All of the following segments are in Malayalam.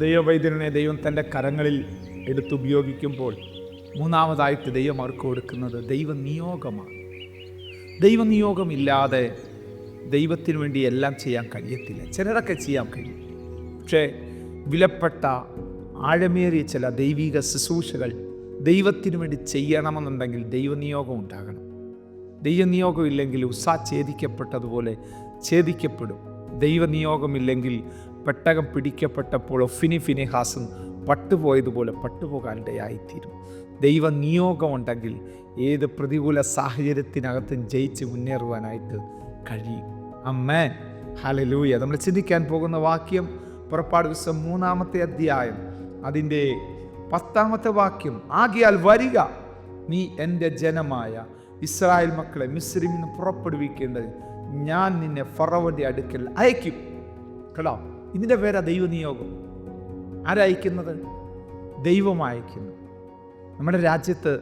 ദൈവവൈദ്യനെ ദൈവം തന്റെ കരങ്ങളിൽ എടുത്തുപയോഗിക്കുമ്പോൾ മൂന്നാമതായിട്ട് ദൈവം അവർക്ക് കൊടുക്കുന്നത് ദൈവനിയോഗമാണ് ദൈവനിയോഗമില്ലാതെ ദൈവത്തിന് വേണ്ടി എല്ലാം ചെയ്യാൻ കഴിയത്തില്ല. ചിലരൊക്കെ ചെയ്യാൻ കഴിയും. പക്ഷേ വിലപ്പെട്ട ആഴമേറിയ ചില ദൈവിക ശുശ്രൂഷകൾ ദൈവത്തിന് വേണ്ടി ചെയ്യണമെന്നുണ്ടെങ്കിൽ ദൈവനിയോഗം ഉണ്ടാകണം. ദൈവനിയോഗം ഇല്ലെങ്കിൽ ഉസാ ഛേദിക്കപ്പെട്ടതുപോലെ ഛേദിക്കപ്പെടും. ദൈവനിയോഗമില്ലെങ്കിൽ പെട്ടകം പിടിക്കപ്പെട്ടപ്പോൾ ഒഫിനി ഫിനിഹാസും പട്ടുപോയതുപോലെ പട്ടുപോകാനിടയായിത്തീരും. ദൈവ ഉണ്ടെങ്കിൽ ഏത് പ്രതികൂല സാഹചര്യത്തിനകത്തും ജയിച്ച് മുന്നേറുവാനായിട്ട് കഴിയും. അമ്മേ ഹലലൂയ നമ്മൾ ചിന്തിക്കാൻ പോകുന്ന വാക്യം പുറപ്പാട് ദിവസം മൂന്നാമത്തെ അധ്യായം. അതിന്റെ പത്താമത്തെ വാക്യം ആകിയാൽ വരിക നീ എന്റെ ജനമായ ഇസ്രായേൽ മക്കളെ മിസ്രിൽ നിന്ന് പുറപ്പെടുവിക്കേണ്ടത് ഞാൻ നിന്നെ ഫറവന്റെ അടുക്കൽ അയക്കും കേട്ടോ? ഇതിന്റെ പേരാ ദൈവനിയോഗം. ആരയക്കുന്നത് ദൈവം അയക്കുന്നു. നമ്മുടെ രാജ്യത്ത്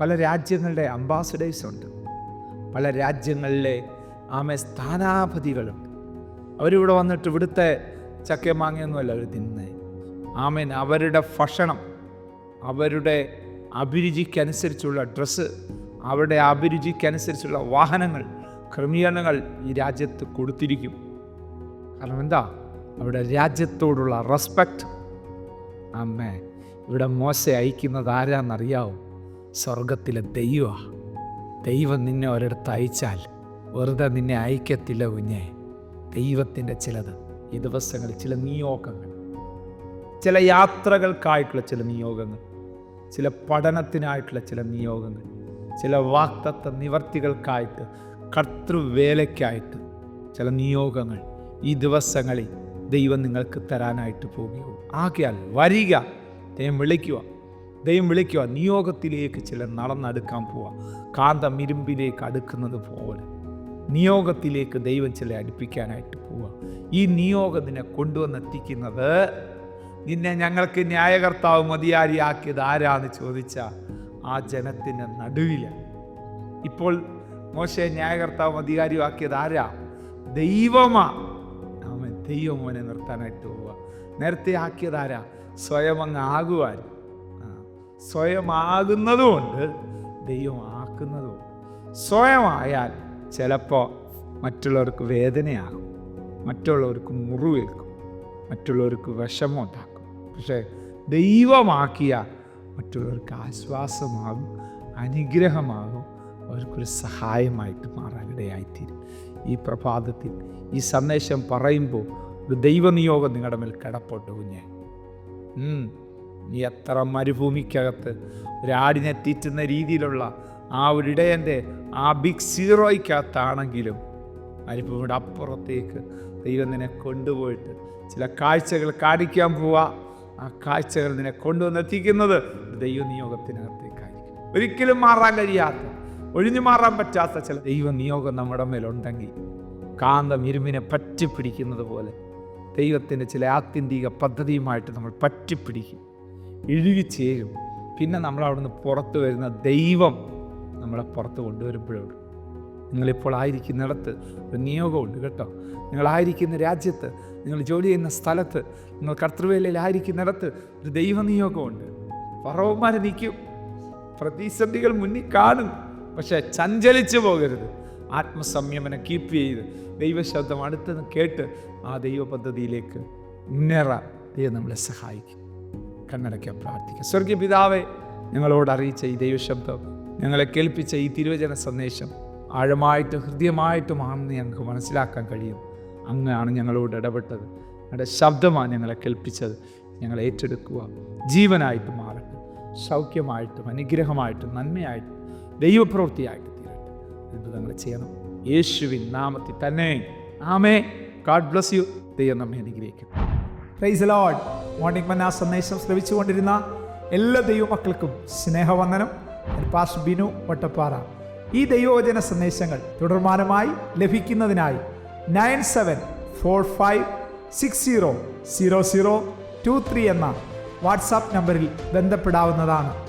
പല രാജ്യങ്ങളുടെ അംബാസഡേഴ്സ് ഉണ്ട്. പല രാജ്യങ്ങളിലെ ആമെ സ്ഥാനാപതികളുണ്ട്. അവരിവിടെ വന്നിട്ട് ഇവിടുത്തെ ചക്ക മാങ്ങയൊന്നുമല്ല അവർ തിന്നേ ആമേൻ. അവരുടെ ഭക്ഷണം അവരുടെ അഭിരുചിക്കനുസരിച്ചുള്ള ഡ്രസ്സ് അവരുടെ അഭിരുചിക്കനുസരിച്ചുള്ള വാഹനങ്ങൾ ക്രമീകരണങ്ങൾ ഈ രാജ്യത്ത് കൊടുത്തിരിക്കും. കാരണം എന്താ? അവിടെ രാജ്യത്തോടുള്ള റെസ്പെക്റ്റ് അമ്മേ ഇവിടെ മോശ അയക്കുന്നത് ആരാന്നറിയാവും? സ്വർഗത്തിലെ ദൈവമാണ് ദൈവം നിന്നെ ഒരിടത്ത് അയച്ചാൽ വെറുതെ നിന്നെ അയക്കത്തില്ല കുഞ്ഞെ. ദൈവത്തിന്റെ ചിലത് ഈ ദിവസങ്ങളിൽ ചില നിയോഗങ്ങൾ ചില യാത്രകൾക്കായിട്ടുള്ള ചില നിയോഗങ്ങൾ ചില പഠനത്തിനായിട്ടുള്ള ചില നിയോഗങ്ങൾ ചില വാക്തത്വ നിവർത്തികൾക്കായിട്ട് കർത്തൃവേലയ്ക്കായിട്ട് ചില നിയോഗങ്ങൾ ഈ ദിവസങ്ങളിൽ ദൈവം നിങ്ങൾക്ക് തരാനായിട്ട് പോവുകയുള്ളൂ ആകയാൽ വരിക ദൈവം വിളിക്കുക ദൈവം വിളിക്കുക നിയോഗത്തിലേക്ക് ചിലർ നടന്നെടുക്കാൻ പോവുക കാന്തം ഇരുമ്പിലേക്ക് അടുക്കുന്നത് പോലെ. നിയോഗത്തിലേക്ക് ദൈവം ചില അടുപ്പിക്കാനായിട്ട് പോവുക ഈ നിയോഗത്തിനെ കൊണ്ടുവന്നെത്തിക്കുന്നത് നിന്നെ ഞങ്ങൾക്ക് ന്യായകർത്താവ് മതിയാരിയാക്കിയത് ആരാന്ന് ചോദിച്ച ആ ജനത്തിന്റെ നടുവിലാണ് ഇപ്പോൾ മോശയെ ന്യായകർത്താവ് അധികാരിയാക്കിയത് ആരാ? ദൈവമാ. അവൻ ദൈവം മോനെ നിർത്താനായിട്ട് പോവുക. നേരത്തെ ആക്കിയതാരാ? സ്വയം അങ്ങ് ആകുവാൻ. സ്വയം ആകുന്നതുകൊണ്ട് ദൈവം ആക്കുന്നതും സ്വയമായാൽ ചിലപ്പോൾ മറ്റുള്ളവർക്ക് വേദനയാകും. മറ്റുള്ളവർക്ക് മുറിവേൽക്കും. മറ്റുള്ളവർക്ക് വിഷമം ഉണ്ടാക്കും. പക്ഷേ ദൈവമാക്കിയ മറ്റുള്ളവർക്ക് ആശ്വാസമാകും അനുഗ്രഹമാകും. അവർക്കൊരു സഹായമായിട്ട് മാറാനിടയായിത്തീരും. ഈ പ്രഭാതത്തിൽ ഈ സന്ദേശം പറയുമ്പോൾ ഒരു ദൈവനിയോഗം നിങ്ങളുടെ മേൽ കിടപ്പോട്ട് കുഞ്ഞെ. നീ എത്ര മരുഭൂമിക്കകത്ത് ഒരാടിനെ തീറ്റുന്ന രീതിയിലുള്ള ആ ഒരു ഇടയന്റെ ആ ബിഗ് സീറോയ്ക്കകത്താണെങ്കിലും മരുഭൂമിയുടെ അപ്പുറത്തേക്ക് ദൈവം നിന്നെ കൊണ്ടുപോയിട്ട് ചില കാഴ്ചകൾ കാണിക്കാൻ പോവാ. ആ കാഴ്ചകൾ നിന്നെ കൊണ്ടുവന്നെത്തിക്കുന്നത് ദൈവനിയോഗത്തിനകത്തേക്കായിരിക്കും. ഒരിക്കലും മാറാൻ കഴിയാത്ത ഒഴിഞ്ഞു മാറാൻ പറ്റാത്ത ചില ദൈവ നിയോഗം നമ്മുടെ മേലുണ്ടെങ്കിൽ കാന്തം ഇരുമ്പിനെ പറ്റിപ്പിടിക്കുന്നത് പോലെ ദൈവത്തിന്റെ ചില ആത്യന്തിക പദ്ധതിയുമായിട്ട് നമ്മൾ പറ്റിപ്പിടിക്കും ഇഴുകിച്ചേരും പിന്നെ നമ്മൾ അവിടുന്ന് പുറത്ത് വരുന്ന ദൈവം നമ്മളെ പുറത്ത് കൊണ്ടുവരുമ്പോഴുണ്ട് നിങ്ങളിപ്പോൾ ആയിരിക്കുന്നിടത്ത് ഒരു നിയോഗമുണ്ട് കേട്ടോ. നിങ്ങളായിരിക്കുന്ന രാജ്യത്ത് നിങ്ങൾ ജോലി ചെയ്യുന്ന സ്ഥലത്ത് നിങ്ങൾ കർത്തൃവേലയിലായിരിക്കുന്നിടത്ത് ഒരു ദൈവനിയോഗമുണ്ട്. പറവന്മാരെ നിൽക്കും. പ്രതിസന്ധികൾ മുന്നിൽ കാണും പക്ഷേ ചഞ്ചലിച്ചു പോകരുത്. ആത്മസംയമനം കീപ്പ് ചെയ്ത്. ദൈവശബ്ദം അടുത്ത് കേട്ട് ആ ദൈവ പദ്ധതിയിലേക്ക് മുന്നേറാൻ ദൈവം നമ്മളെ സഹായിക്കും. കണ്ണടയ്ക്കാൻ പ്രാർത്ഥിക്കുക സ്വർഗീയ പിതാവെ ഞങ്ങളോട് അറിയിച്ച ഈ ദൈവശബ്ദം ഞങ്ങളെ കേൾപ്പിച്ച ഈ തിരുവചന സന്ദേശം ആഴമായിട്ട് ഹൃദ്യമായിട്ടുമാണെന്ന് ഞങ്ങൾക്ക് മനസ്സിലാക്കാൻ കഴിയും. അങ്ങാണ് ഞങ്ങളോട് ഇടപെട്ടത്. ഞങ്ങളുടെ ശബ്ദമാണ് ഞങ്ങളെ കേൾപ്പിച്ചത്. ഞങ്ങളെ ഏറ്റെടുക്കുക. ജീവനായിട്ട് മാറട്ടെ. സൗഖ്യമായിട്ടും അനുഗ്രഹമായിട്ടും നന്മയായിട്ടും ദൈവപ്രവൃത്തിയായിട്ട് തീരട്ടെ അത്ഭുതങ്ങൾ ചെയ്യണം. യേശുവിൻ നാമത്തിൽ തന്നെ. ആമേ ഗാഡ് ബ്ലസ് യു ദൈവം നമ്മെ അനുഗ്രഹിക്കും പ്രൈസ് ലോഡ് മോർണിംഗ് മന്ന സന്ദേശം ശ്രമിച്ചുകൊണ്ടിരുന്ന എല്ലാ ദൈവമക്കൾക്കും സ്നേഹവന്ദനം. പാസ് ബിനു വട്ടപ്പാറ. ഈ ദൈവവചന സന്ദേശങ്ങൾ തുടർമാനമായി ലഭിക്കുന്നതിനായി nine seven four five six zero zero zero two three എന്ന വാട്സാപ്പ് നമ്പറിൽ ബന്ധപ്പെടാവുന്നതാണ്.